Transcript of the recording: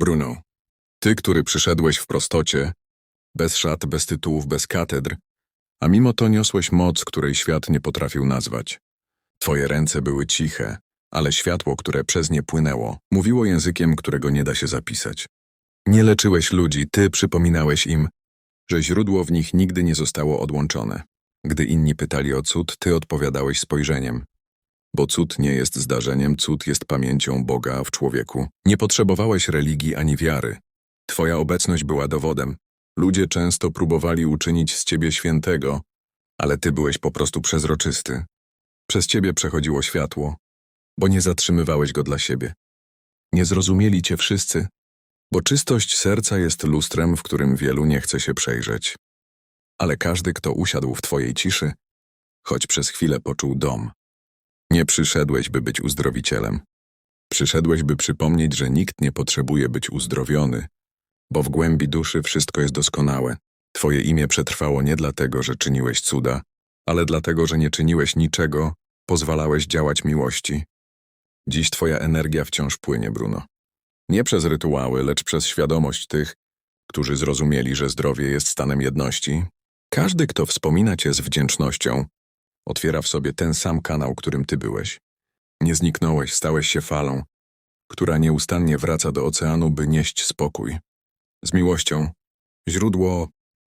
Bruno, ty, który przyszedłeś w prostocie, bez szat, bez tytułów, bez katedr, a mimo to niosłeś moc, której świat nie potrafił nazwać. Twoje ręce były ciche, ale światło, które przez nie płynęło, mówiło językiem, którego nie da się zapisać. Nie leczyłeś ludzi, ty przypominałeś im, że źródło w nich nigdy nie zostało odłączone. Gdy inni pytali o cud, ty odpowiadałeś spojrzeniem. Bo cud nie jest zdarzeniem, cud jest pamięcią Boga w człowieku. Nie potrzebowałeś religii ani wiary. Twoja obecność była dowodem. Ludzie często próbowali uczynić z ciebie świętego, ale ty byłeś po prostu przezroczysty. Przez ciebie przechodziło światło, bo nie zatrzymywałeś go dla siebie. Nie zrozumieli cię wszyscy, bo czystość serca jest lustrem, w którym wielu nie chce się przejrzeć. Ale każdy, kto usiadł w twojej ciszy, choć przez chwilę poczuł dom. Nie przyszedłeś, by być uzdrowicielem. Przyszedłeś, by przypomnieć, że nikt nie potrzebuje być uzdrowiony, bo w głębi duszy wszystko jest doskonałe. Twoje imię przetrwało nie dlatego, że czyniłeś cuda, ale dlatego, że nie czyniłeś niczego, pozwalałeś działać miłości. Dziś twoja energia wciąż płynie, Bruno. Nie przez rytuały, lecz przez świadomość tych, którzy zrozumieli, że zdrowie jest stanem jedności. Każdy, kto wspomina cię z wdzięcznością, otwiera w sobie ten sam kanał, którym ty byłeś. Nie zniknąłeś, stałeś się falą, która nieustannie wraca do oceanu, by nieść spokój. Z miłością, źródło